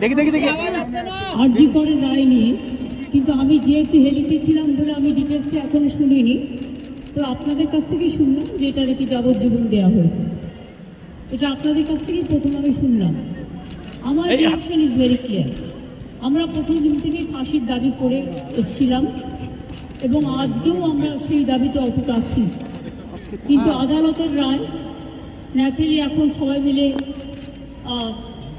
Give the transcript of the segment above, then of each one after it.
দেখি দেখি দেখি। আরজি করে রায় নিয়ে কিন্তু আমি যেহেতু হেলিতে ছিলাম বলে আমি ডিটেলসটা এখনও শুনিনি তো আপনাদের কাছ থেকেই শুনলাম যে এটা নাকি যাবজ্জীবন দেওয়া হয়েছে। এটা আপনাদের কাছ থেকেই প্রথম আমি শুনলাম। আমার রিয়াকশন ইজ ভেরি ক্লিয়ার আমরা প্রথম দিন থেকেই ফাঁসির দাবি করে এসেছিলাম এবং আজকেও আমরা সেই দাবিতে অটুট আছি। কিন্তু আদালতের রায় ন্যাচারালি এখন সবাই মিলে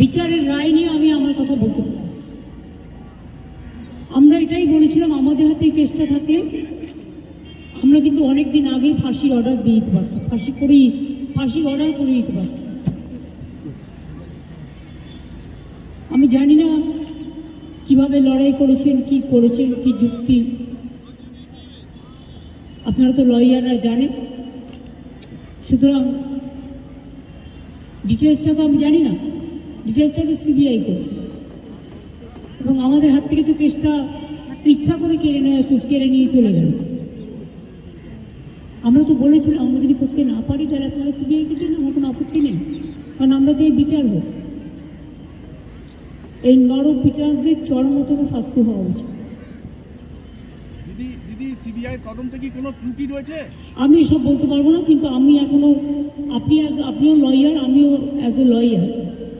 বিচারের রায় নিয়ে আমি আমার কথা বলতে পারি আমরা এটাই বলেছিলাম, আমাদের হাতে কেসটা থাকলে আমরা কিন্তু অনেক দিন আগেই ফাঁসির অর্ডার দিয়ে দিতে পারতাম। ফাঁসি করেই, ফাঁসির অর্ডার করে দিতে পারতাম। আমি জানি না কীভাবে লড়াই করেছেন, কি করেছেন, কি যুক্তি। আপনারা তো লয়াররা জানেন। সুতরাং ডিটেলসটা তো আমি জানি না। ডিটেলসটা তো সিবিআই করছে। এবং আমাদের হাত থেকে তো কেসটা ইচ্ছা করে কেড়ে নেওয়া কেড়ে নিয়ে চলে গেল। আমরা তো বলেছিলাম আমরা যদি করতে না পারি তাহলে আপনারা সিবিআইকে দিন আমার কোনো আপত্তি নেই। কারণ আমরা চাই বিচার হোক। এই নরক বিচারদের চরমতম শাস্তি হওয়া উচিত। আমি সব বলতে পারব না কিন্তু আমি এখনও আপনি অ্যাজ আপনিও লয়ার আমিও অ্যাজ এ লয়ার